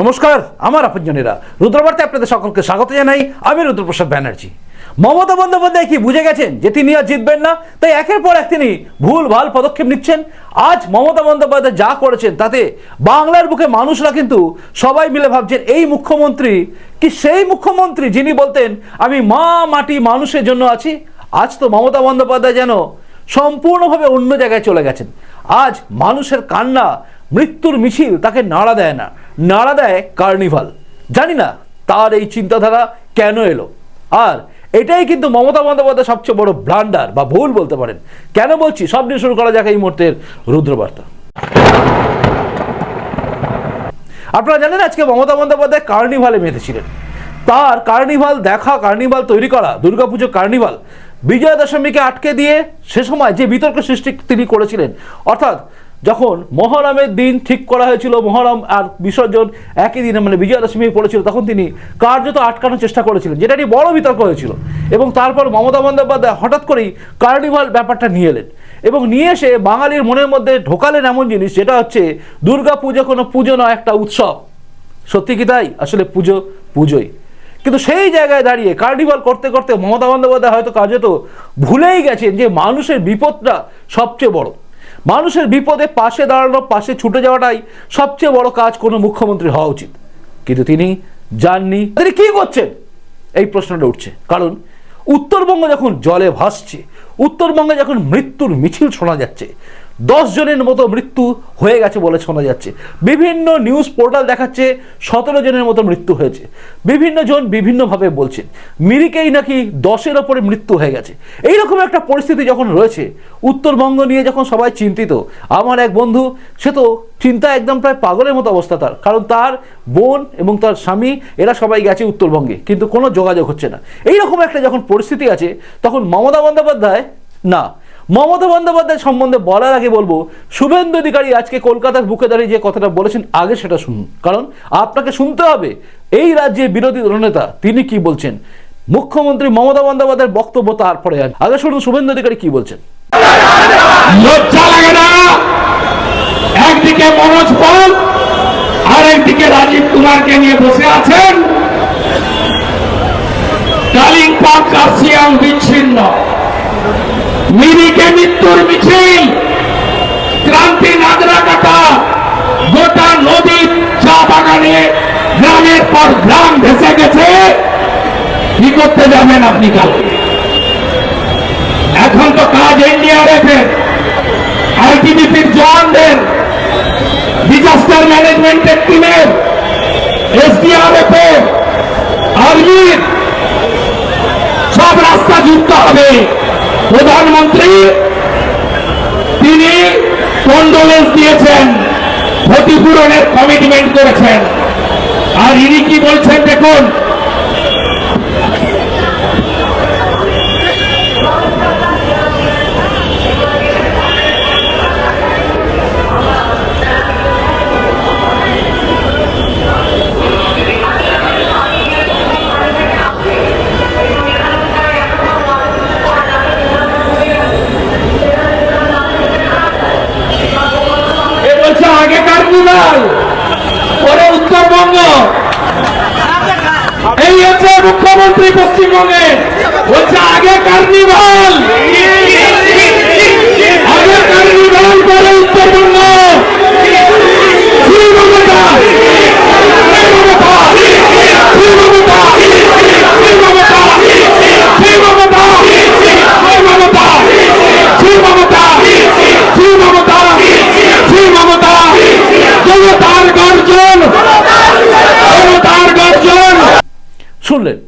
নমস্কার, আমার আপনজনেরা। রুদ্রবার্তায় আপনাদের সকলকে স্বাগত জানাই। আমি রুদ্রপ্রসাদ ব্যানার্জি। মমতা বন্দ্যোপাধ্যায় কি বুঝে গেছেন যে তিনি আর জিতবেন না? তাই একের পর এক তিনি ভুল, ভালো পদক্ষেপ নিচ্ছেন। আজ মমতা বন্দ্যোপাধ্যায় যা করেছেন তাতে বাংলার বুকে মানুষরা কিন্তু সবাই মিলে ভাবছেন, এই মুখ্যমন্ত্রী কি সেই মুখ্যমন্ত্রী যিনি বলতেন, আমি মা মাটি মানুষের জন্য আছি আজ তো মমতা বন্দ্যোপাধ্যায় যেন সম্পূর্ণভাবে অন্য জায়গায় চলে গেছেন। আজ মানুষের কান্না মৃত্যুর মিছিল তাকে নাড়া দেয় না। নাড়া দেয় কার্নিভাল। জানি না তার এই চিন্তাধারা কেন এলো। আর এটাই কিন্তু মমতা বন্দ্যোপাধ্যায় সবচেয়ে বড় ব্লান্ডার বা ভুল বলতে পারেন। কেন বলছি? সব নিয়ে শুরু করা যাক এই মুহূর্তের রুদ্রবার্তা। আপনারা জানেন আজকে মমতা বন্দ্যোপাধ্যায় কার্নিভালে মেতেছিলেন তার কার্নিভাল দেখা, কার্নিভাল তৈরি করা, দুর্গাপুজো কার্নিভাল বিজয়া দশমীকে আটকে দিয়ে সে সময় যে বিতর্ক সৃষ্টি তিনি করেছিলেন, অর্থাৎ যখন মহরমের দিন ঠিক করা হয়েছিল, মহরম আর বিসর্জন একই দিনে মানে বিজয়া দশমী পড়েছিল, তখন তিনি কার্যত আটকানোর চেষ্টা করেছিলেন যেটা একটি বড় বিতর্ক হয়েছিল। এবং তারপর মমতা বন্দ্যোপাধ্যায় হঠাৎ করেই কার্নিভাল ব্যাপারটা নিয়ে এলেন। এবং নিয়ে এসে বাঙালির মনের মধ্যে ঢোকালেন এমন জিনিস, যেটা হচ্ছে দুর্গা পুজো কোনো পুজো নয়, একটা উৎসব। সত্যি কি তাই? আসলে পুজো পুজোই। কিন্তু সেই জায়গায় দাঁড়িয়ে কার্নিভাল করতে করতে মমতা বন্দ্যোপাধ্যায় হয়তো কার্যত ভুলেই গেছেন যে মানুষের বিপদটা সবচেয়ে বড়। মানুষের বিপদে পাশে দাঁড়ানো, পাশে ছুটে যাওয়াটাই সবচেয়ে বড় কাজ কোনো মুখ্যমন্ত্রী হওয়া উচিত। কিন্তু তিনি যাননি। তিনি কি করছেন? এই প্রশ্নটা উঠছে। কারণ উত্তরবঙ্গ যখন জলে ভাসছে, উত্তরবঙ্গে যখন মৃত্যুর মিছিল শোনা যাচ্ছে জনের মতো মৃত্যু হয়ে গেছে বলে শোনা যাচ্ছে। বিভিন্ন নিউজ পোর্টাল দেখাচ্ছে সতেরো জনের মতো মৃত্যু হয়েছে। বিভিন্ন জন বিভিন্নভাবে বলছেন মিরিকেই নাকি দশের ওপরে মৃত্যু হয়ে গেছে। এইরকম একটা পরিস্থিতি যখন রয়েছে, উত্তরবঙ্গ নিয়ে যখন সবাই চিন্তিত, আমার এক বন্ধু, সে তো চিন্তা একদম প্রায় পাগলের মতো অবস্থা তার। কারণ তার বোন এবং তার স্বামী, এরা সবাই গেছে উত্তরবঙ্গে, কিন্তু কোনো যোগাযোগ হচ্ছে না। এইরকম একটা যখন পরিস্থিতি আছে, তখন মমতা বন্দ্যোপাধ্যায়, না মমতা বন্দ্যোপাধ্যায় সম্বন্ধে বলার আগে বলব, শুভেন্দু অধিকারী আজকে কলকাতার বুকে দাঁড়িয়ে যে কথাটা বলেছেন, আগে সেটা শুনুন। কারণ আপনাকে শুনতে হবে, এই রাজ্যের বিরোধী দলনেতা তিনি কি বলছেন? মুখ্যমন্ত্রী মমতা বন্দ্যোপাধ্যায়ের বক্তব্য তারপরে আগে শুনুন, শুভেন্দু অধিকারী কি বলছেন। একদিকে মনোজ পাল আর একদিকে রাজীব কুমারকে নিয়ে বসে আছেন। কালিম্পং কার্সিয়াং বিচ্ছিন্ন। মিরিকে মৃত্যুর মিছিল। ক্রান্তি নাদরা কাটা, গোটা নদী চা বাগানে গ্রামের পর গ্রাম ভেসে গেছে। কি করতে যাবেন আপনি কালকে এখন তো কাজ এনডিআরএফ এর আইটিবিপির জওয়ানদের ডিজাস্টার ম্যানেজমেন্টের টিমের এসডিআরএফ আর্মির, সব রাস্তা যুক্ত হবে। প্রধানমন্ত্রী তিনি কন্ডোলেন্স দিয়েছেন ক্ষতিপূরণের কমিটমেন্ট করেছেন। আর ইনি কি বলছেন দেখুন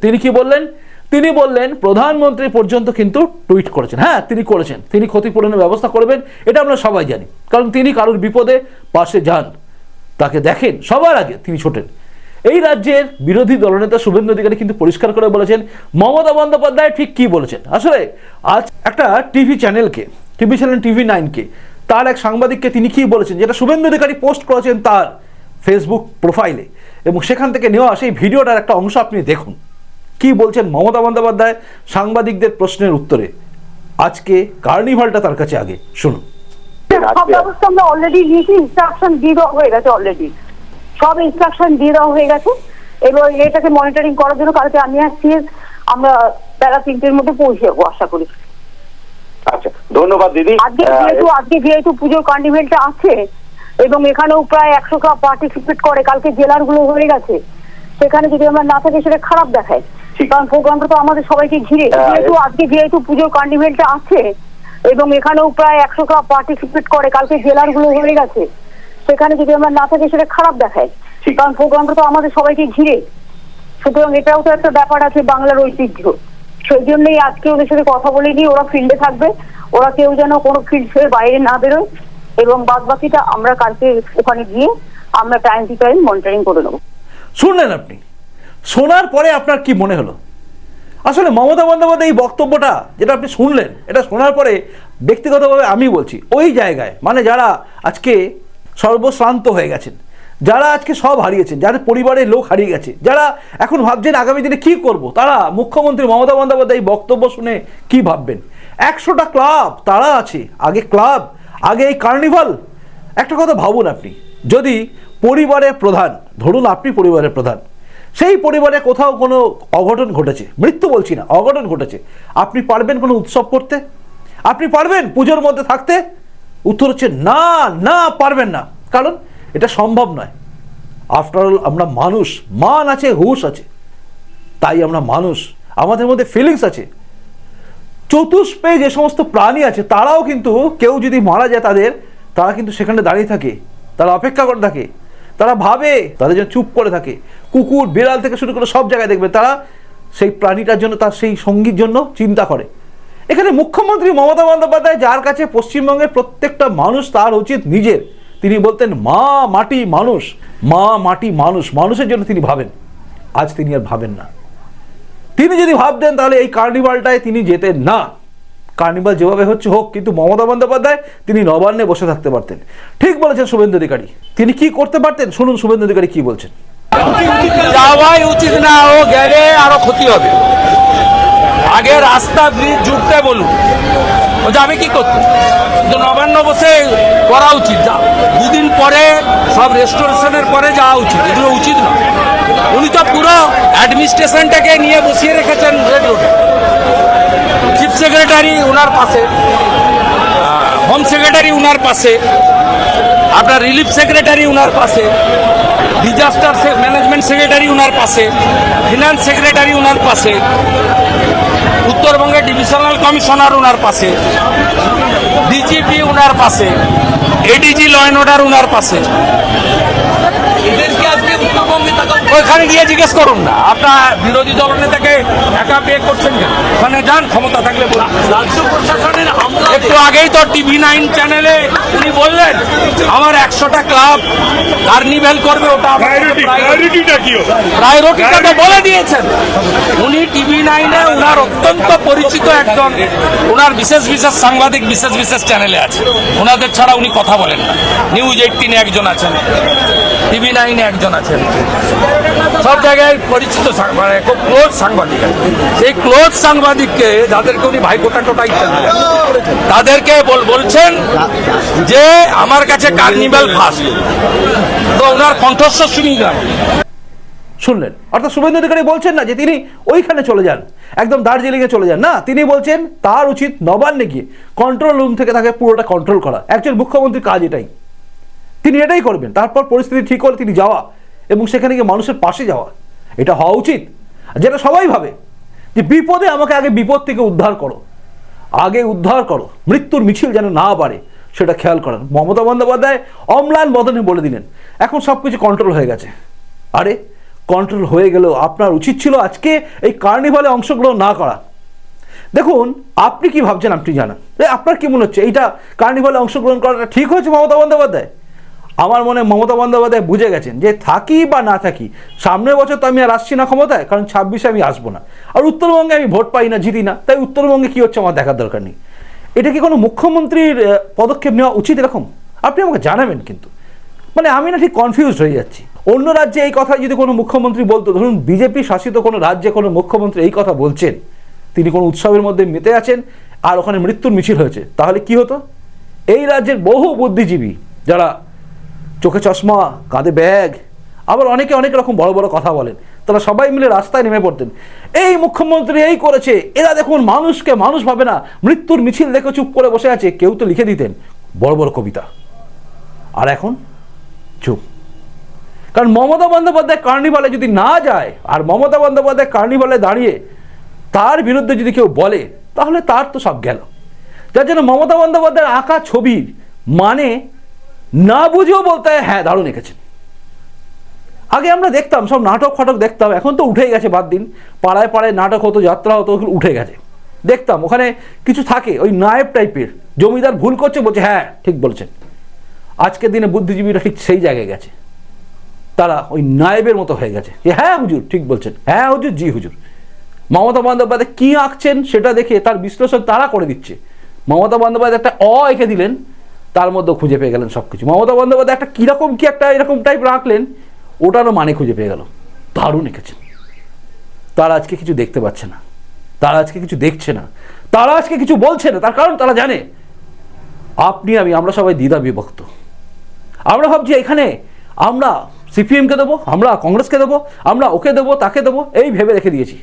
তিনি কি বললেন? তিনি বললেন, প্রধানমন্ত্রী পর্যন্ত কিন্তু টুইট করেছেন। হ্যাঁ তিনি করেছেন। তিনি ক্ষতিপূরণের ব্যবস্থা করবেন, এটা আমরা সবাই জানি। কারণ তিনি কারোর বিপদে পাশে যান। তাকে দেখেন, সবার আগে তিনি ছোটেন। এই রাজ্যের বিরোধী দলনেতা শুভেন্দু অধিকারী কিন্তু পরিষ্কার করে বলেছেন, মমতা বন্দ্যোপাধ্যায় ঠিক কি বলেছেন? আসলে, আজ একটা টিভি চ্যানেলকে, টিভি চ্যানেল টিভি নাইনকে, তার এক সাংবাদিককে তিনি কি বলেছেন? যেটা শুভেন্দু অধিকারী পোস্ট করেছেন তার ফেসবুক প্রোফাইলে। এবং সেখান থেকে নেওয়া সেই ভিডিওটার একটা অংশ আপনি দেখুন। কি বলছেন মমতা বন্দ্যোপাধ্যায় সাংবাদিকদের প্রশ্নের উত্তরে? আজকে কার্নিভালটা তার কাছে আগে শুনুন। সব ব্যবস্থা আমরা অলরেডি নিয়েছি ইনস্ট্রাকশন দিয়ে দেওয়া হয়ে গেছে অলরেডি সব ইনস্ট্রাকশন দিয়ে দেওয়া হয়ে গেছে। এবং এটাকে মনিটরিং করার জন্য কালকে আমি আসছি আমরা বেলা তিনটের মধ্যে পৌঁছে যাব আশা করি। আচ্ছা ধন্যবাদ দিদি। আজকে যেহেতু আজকে যেহেতু পুজোর কার্নিভেলটা আছে এবং এখানেও প্রায় একশো কাপ পার্টিসিপেট করে কালকে জেলারগুলো হয়ে গেছে সেখানে যদি আমরা না থাকি সেটা খারাপ দেখায়। কারণ প্রোগ্রামটা তো আমাদের সবাইকে ঘিরে আহ, যেহেতু আজকে যেহেতু পুজোর কার্নিভেলটা আছে এবং এখানেও প্রায় একশো কাপ পার্টিসিপেট করে কালকে জেলারগুলো হয়ে গেছে সেখানে যদি আমরা না থাকি সেটা খারাপ দেখায়। কারণ প্রোগ্রামটা তো আমাদের সবাইকে ঘিরে। সুতরাং এটাও তো একটা ব্যাপার আছে বাংলার ঐতিহ্য। সেই জন্যই আজকে ওদের সাথে কথা বলে নিয়ে ওরা ফিল্ডে থাকবে। ওরা কেউ যেন কোনো ফিল্ড ছেড়ে বাইরে না বেরোয় এবং বাদ বাকিটা আমরা কালকে ওখানে গিয়ে আমরা টাইম টু টাইম মনিটরিং করে নেব। শুনলেন আপনি? শোনার পরে আপনার কি মনে হলো? আসলে মমতা বন্দ্যোপাধ্যায় এই বক্তব্যটা যেটা আপনি শুনলেন, এটা শোনার পরে ব্যক্তিগতভাবে আমি বলছি, ওই জায়গায় মানে যারা আজকে সর্বশ্রান্ত হয়ে গেছেন, যারা আজকে সব হারিয়েছেন, যাদের পরিবারের লোক হারিয়ে গেছে, যারা এখন ভাবছেন আগামী দিনে কি করব, তারা মুখ্যমন্ত্রী মমতা বন্দ্যোপাধ্যায় এই বক্তব্য শুনে কি ভাববেন? একশোটা ক্লাব তারা আছে, আগে ক্লাব, আগে এই কার্নিভাল। একটা কথা ভাবুন আপনি, যদি পরিবারের প্রধান, ধরুন আপনি পরিবারের প্রধান সেই পরিবারে কোথাও কোনো অঘটন ঘটেছে। মৃত্যু বলছি না, অঘটন ঘটেছে। আপনি পারবেন কোনো উৎসব করতে? আপনি পারবেন পুজোর মধ্যে থাকতে? উত্তর হচ্ছে না না, পারবেন না। কারণ এটা সম্ভব নয়। আফটার অল আমরা মানুষ। মান আছে, হুঁশ আছে। তাই আমরা মানুষ। আমাদের মধ্যে ফিলিংস আছে। চতুষ্পে যে সমস্ত প্রাণী আছে, তারাও কিন্তু কেউ যদি মারা যায় তাদের, তারা কিন্তু সেখানে দাঁড়িয়ে থাকে। তারা অপেক্ষা করে থাকে। তারা ভাবে, তাদের জন্য চুপ করে থাকে। কুকুর, বিড়াল থেকে শুরু করে সব জায়গায় দেখবে তারা সেই প্রাণীটার জন্য, তার সেই সঙ্গীর জন্য চিন্তা করে। এখানে মুখ্যমন্ত্রী মমতা বন্দ্যোপাধ্যায়, যার কাছে পশ্চিমবঙ্গের প্রত্যেকটা মানুষ তার উচিত নিজের। তিনি বলতেন, মা মাটি মানুষ, মা মাটি মানুষ, মানুষের জন্য তিনি ভাবেন। আজ তিনি আর ভাবেন না। তিনি যদি ভাবতেন, তাহলে এই কার্নিভালটায় তিনি যেতেন না। কার্নিভাল যেভাবে হচ্ছে হোক, কিন্তু মমতা বন্দ্যোপাধ্যায় তিনি নবান্নে বসে থাকতে পারতেন। ঠিক বলেছেন শুভেন্দু অধিকারী। তিনি কি করতে পারতেন? শুনুন শুভেন্দু অধিকারী কি বলছেন। যাওয়াই উচিত না, ও গেলে আরও ক্ষতি হবে। আগে রাস্তা ব্রিজ জুড়তে বলুন। যাবে কি করতে? নবান্ন বসে করা উচিত, যা। দুদিন পরে সব রেস্টোরেশনের পরে যাওয়া উচিত, এগুলো উচিত না। উনি তো পুরো অ্যাডমিনিস্ট্রেশনটাকে নিয়ে বসিয়ে রেখেছেন রেড রোডে। চিফ সেক্রেটারি ওনার পাশে হোম সেক্রেটারি ওনার পাশে, আপনার রিলিফ সেক্রেটারি ওনার পাশে, ডিজাস্টার ম্যানেজমেন্ট সেক্রেটারি ওনার পাশে, ফিনান্স সেক্রেটারি ওনার পাশে উত্তরবঙ্গের ডিভিশনাল কমিশনার ওনার পাশে ডিজিপি উনার পাশে এডিজি ল অ্যান্ড অর্ডার উনার পাশে এদেরকে আজকে উত্তরবঙ্গে থাকা ওইখানে গিয়ে জিজ্ঞেস করুন না। আপনার বিরোধী দল নেতাকে একা পে করছেন কেন? ওখানে যান ক্ষমতা থাকলে রাজ্য প্রশাসনের একটু আগেই তো টিভি নাইন চ্যানেলে উনি বললেন আমার একশোটা ক্লাব কার্নিভেল করবে ওটা প্রায়োরিটিটা তো বলে দিয়েছেন। উনি টিভি নাইনে ওনার অত্যন্ত পরিচিত একজন ওনার বিশেষ বিশেষ সাংবাদিক বিশেষ বিশেষ চ্যানেলে আছে। ওনাদের ছাড়া উনি কথা বলেন না। নিউজ এইটিনে একজন আছেন। টিভি নাইনে একজন আছেন। সব জায়গায় পরিচিত মানে খুব ক্লোজ সাংবাদিক। সেই ক্লোজ সাংবাদিককে যাদেরকে উনি ভাইফোঁটা টোটা ইত্যাদি তাদেরকে বলছেন যে আমার কাছে কার্নিভাল ফার্স্ট তো ওনার কণ্ঠস্বর শুনি গেল শুনলেন? অর্থাৎ শুভেন্দু অধিকারী বলছেন না যে তিনি ওইখানে চলে যান, একদম দার্জিলিংয়ে চলে যান। না, তিনি বলছেন তার উচিত নবান্নে গিয়ে কন্ট্রোল রুম থেকে তাকে পুরোটা কন্ট্রোল করা। একজন মুখ্যমন্ত্রীর কাজ এটাই। তিনি এটাই করবেন। তারপর পরিস্থিতি ঠিক হলে তিনি যাওয়া। এবং সেখানে গিয়ে মানুষের পাশে যাওয়া। এটা হওয়া উচিত। যেটা সবাই ভাবে, যে বিপদে আমাকে আগে বিপদ থেকে উদ্ধার করো। আগে উদ্ধার করো। মৃত্যুর মিছিল যেন না বাড়ে, সেটা খেয়াল করেন মমতা বন্দ্যোপাধ্যায়, অম্লান বদনে বলে দিলেন, এখন সব কিছু কন্ট্রোল হয়ে গেছে। আরে কন্ট্রোল হয়ে গেলেও আপনার উচিত ছিল আজকে এই কার্নিভালে অংশগ্রহণ না করা। দেখুন, আপনি কি ভাবছেন আপনি জানান। আপনার কি মনে হচ্ছে? এইটা কার্নিভালে অংশগ্রহণ করাটা ঠিক হয়েছে মমতা বন্দ্যোপাধ্যায়? আমার মনে মমতা বন্দ্যোপাধ্যায় বুঝে গেছেন যে থাকি বা না থাকি, সামনের বছর তো আমি আর আসছি না ক্ষমতায়, কারণ ছাব্বিশে আমি আসব না। আর উত্তরবঙ্গে আমি ভোট পাই না, জিতি না, তাই উত্তরবঙ্গে কি হচ্ছে আমার দেখার দরকার নেই। এটা কি কোনো মুখ্যমন্ত্রীর পদক্ষেপ নেওয়া উচিত এরকম? আপনি আমাকে জানাবেন কিন্তু। মানে আমি না ঠিক কনফিউজ হয়ে যাচ্ছি। অন্য রাজ্যে এই কথা যদি কোনো মুখ্যমন্ত্রী বলতো, ধরুন বিজেপি শাসিত কোনো রাজ্যে কোনো মুখ্যমন্ত্রী এই কথা বলছেন, তিনি কোনো উৎসবের মধ্যে মেতে আছেন, আর ওখানে মৃত্যুর মিছিল হয়েছে, তাহলে কি হতো? এই রাজ্যের বহু বুদ্ধিজীবী যারা চোখে চশমা, কাঁধে ব্যাগ। আবার অনেকে অনেক রকম বড় বড় কথা বলেন। তারা সবাই মিলে রাস্তায় নেমে পড়তেন। এই মুখ্যমন্ত্রী এই করেছে। এরা দেখুন মানুষকে মানুষ ভাবে না। মৃত্যুর মিছিল দেখে চুপ করে বসে আছে। কেউ তো লিখে দিতেন, বড় বড় কবিতা। আর এখন? চুপ। কারণ মমতা বন্দ্যোপাধ্যায় কার্নিভালে যদি না যায়, আর মমতা বন্দ্যোপাধ্যায় কার্নিভালে দাঁড়িয়ে তার বিরুদ্ধে যদি কেউ বলে, তাহলে তার তো সব গেল। যার জন্য মমতা বন্দ্যোপাধ্যায়ের আঁকা ছবির মানে না বুঝেও বলতে হ্যাঁ দারুণ এঁকেছেন। আগে আমরা দেখতাম, সব নাটক ফাটক দেখতাম, এখন তো উঠে গেছে বাদ দিন। পাড়ায় পাড়ায় নাটক হতো, যাত্রা হতো, ওগুলো উঠে গেছে। দেখতাম, ওখানে কিছু থাকে, ওই নায়েব টাইপের। জমিদার ভুল করছে, বলছে হ্যাঁ ঠিক বলছেন। আজকের দিনে বুদ্ধিজীবীরা ঠিক সেই জায়গায় গেছে। তারা ওই নায়েবের মতো হয়ে গেছে। যে হ্যাঁ হুজুর, ঠিক বলছেন। হ্যাঁ হুজুর, জি, হুজুর। মমতা বন্দ্যোপাধ্যায় কী আঁকছেন সেটা দেখে তার বিশ্লেষণ তারা করে দিচ্ছে। মমতা বন্দ্যোপাধ্যায় একটা অ এঁকে দিলেন তার মধ্যে খুঁজে পেয়ে গেলেন সব কিছু মমতা বন্দ্যোপাধ্যায় একটা কীরকম কি একটা এরকম টাইপ রাখলেন, ওটারও মানে খুঁজে পেয়ে গেল। দারুণ এঁকেছেন। তারা আজকে কিছু দেখতে পাচ্ছে না। তারা আজকে কিছু দেখছে না। তারা আজকে কিছু বলছে না, তার কারণ তারা জানে। আপনি, আমি, আমরা সবাই দ্বিধা বিভক্ত। আমরা ভাবছি এখানে আমরা সিপিএমকে দেবো, আমরা কংগ্রেসকে দেবো, আমরা ওকে দেবো, তাকে দেবো, এই ভেবে রেখে দিয়েছি।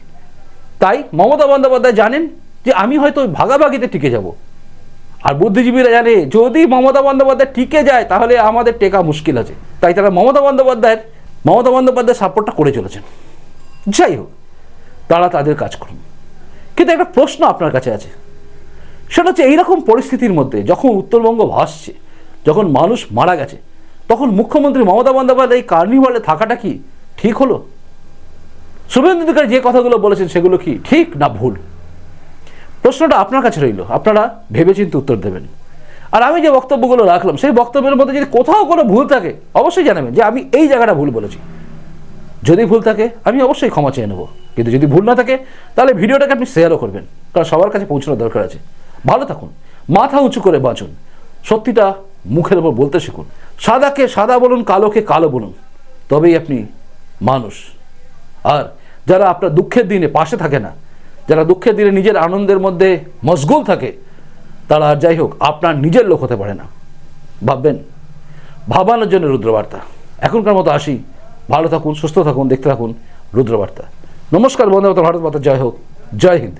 তাই মমতা বন্দ্যোপাধ্যায় জানেন যে আমি হয়তো ভাগাভাগিতে টিকে যাব। আর বুদ্ধিজীবীরা জানে, যদি মমতা বন্দ্যোপাধ্যায় টিকে যায়, তাহলে আমাদের টেকা মুশকিল আছে। তাই তারা মমতা বন্দ্যোপাধ্যায়ের, মমতা বন্দ্যোপাধ্যায় সাপোর্টটা করে চলেছেন। যাই হোক, তারা তাদের কাজ করুন। কিন্তু একটা প্রশ্ন আপনার কাছে আছে। সেটা হচ্ছে এইরকম পরিস্থিতির মধ্যে যখন উত্তরবঙ্গ ভাসছে, যখন মানুষ মারা গেছে, তখন মুখ্যমন্ত্রী মমতা বন্দ্যোপাধ্যায় এই কার্নিভালে থাকাটা কি ঠিক হলো? শুভেন্দু অধিকারী যে কথাগুলো বলেছেন সেগুলো কি ঠিক না ভুল? প্রশ্নটা আপনার কাছে রইল। আপনারা ভেবেচিন্তে উত্তর দেবেন। আর আমি যে বক্তব্যগুলো রাখলাম, সেই বক্তব্যের মধ্যে যদি কোথাও কোনো ভুল থাকে, অবশ্যই জানাবেন যে আমি এই জায়গাটা ভুল বলেছি। যদি ভুল থাকে, আমি অবশ্যই ক্ষমা চেয়ে নেব। কিন্তু যদি ভুল না থাকে, তাহলে ভিডিওটাকে আপনি শেয়ারও করবেন। কারণ সবার কাছে পৌঁছানোর দরকার আছে। ভালো থাকুন। মাথা উঁচু করে বাঁচুন। সত্যিটা মুখের ওপর বলতে শিখুন। সাদাকে সাদা বলুন, কালোকে কালো বলুন। তবেই আপনি মানুষ। আর যারা আপনার দুঃখের দিনে পাশে থাকে না যারা দুঃখের দিনে নিজের আনন্দের মধ্যে মশগুল থাকে, তারা আর যাই হোক, আপনার নিজের লোক হতে পারে না। ভাববেন? ভাবানোর জন্য রুদ্রবার্তা। এখনকার মতো আসি। ভালো থাকুন, সুস্থ থাকুন, দেখতে থাকুন রুদ্রবার্তা। নমস্কার বন্ধু ভারত মাতা, জয় হোক। জয় হিন্দ।